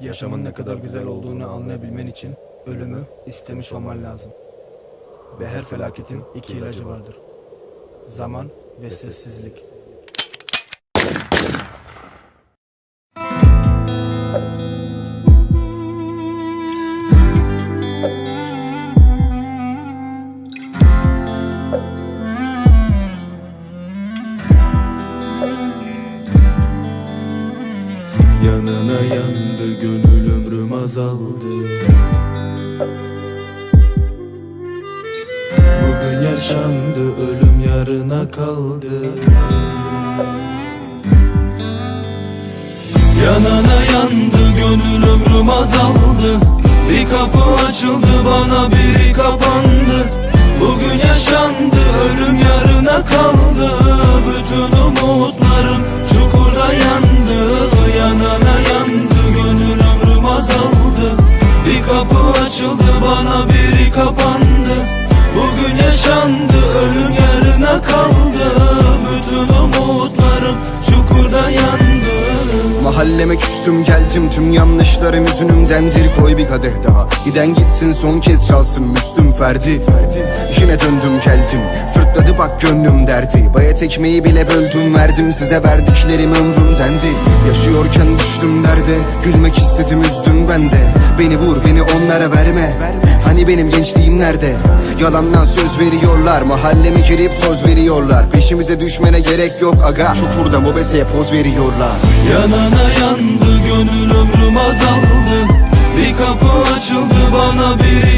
Yaşamın ne kadar güzel olduğunu anlayabilmen için ölümü istemiş olman lazım. Ve her felaketin iki ilacı vardır. Zaman ve sessizlik. Yanına yandı gönül ömrüm azaldı. Bugün yaşandı ölüm yarına kaldı. Yanana yandı gönül ömrüm azaldı. Bir kapı açıldı bana biri kapandı kapı açıldı bana biri kapandı. Bugün yaşandı ölüm yarına kaldı. Bütün umutlarım çukurda yandı. Mahalleme küstüm geldim. Tüm yanlışlarım yüzünümdendir. Koy bir kadeh daha. Giden gitsin son kez çalsın. Müslüm Ferdi Yine döndüm geldim bak gönlüm derdi. Bayat ekmeği bile böldüm verdim size verdiklerim ömrümdendi Yaşıyorken düştüm derde gülmek istedim üzdüm ben de. Beni vur beni onlara verme. Hani benim gençliğim nerede? Yalandan söz veriyorlar Mahalleme girip toz veriyorlar. Peşimize düşmene gerek yok aga. Çukurda mobeseye poz veriyorlar. Yanana yandı gönül ömrüm azaldı. Bir kapı açıldı bana biri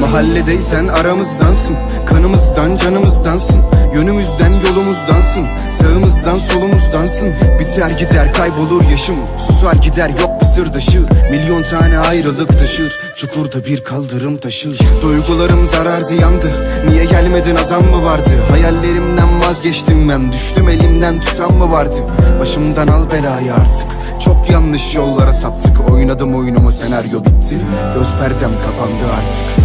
Mahalledeysen aramızdansın Kanımızdan canımızdansın Yönümüzden yolumuzdansın Sağımızdan solumuzdansın. Biter gider kaybolur yaşım Susar gider yok bir sırdaşı Milyon tane ayrılık taşır Çukurda bir kaldırım taşır. Duygularım zarar ziyandı Niye gelmedin azam mı vardı? Hayallerimden vazgeçtim ben Düştüm elimden tutan mı vardı? Başımdan al belayı artık Çok yanlış yollara saptık. Oynadım oyunumu senaryo bitti. Göz perdem kapandı artık.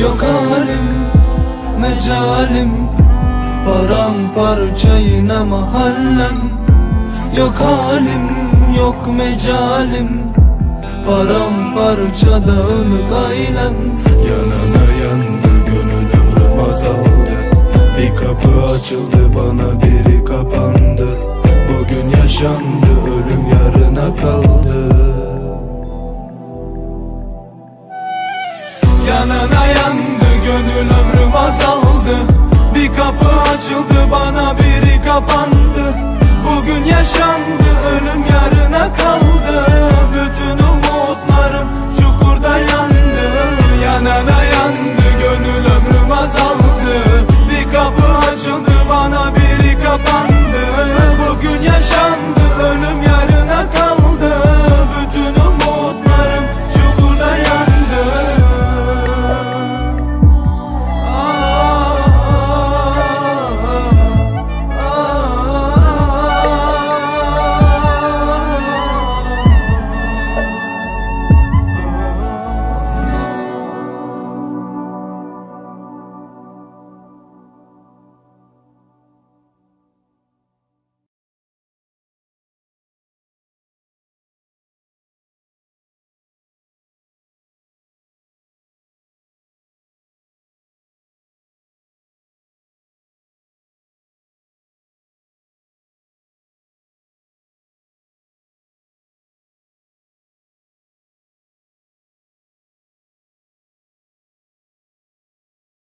Yok halim, mecalim Paramparça yine mahallem Yok halim, yok mecalim. Paramparça dağınık ailem. Yanana yandı gönül ömrüm azaldı. Bir kapı açıldı bana biri kapandı. Bugün yaşandı Yanına yandı gönül ömrüm azaldı. Bir kapı açıldı bana biri kapandı. Bugün yaşandı ölüm yarına kaldı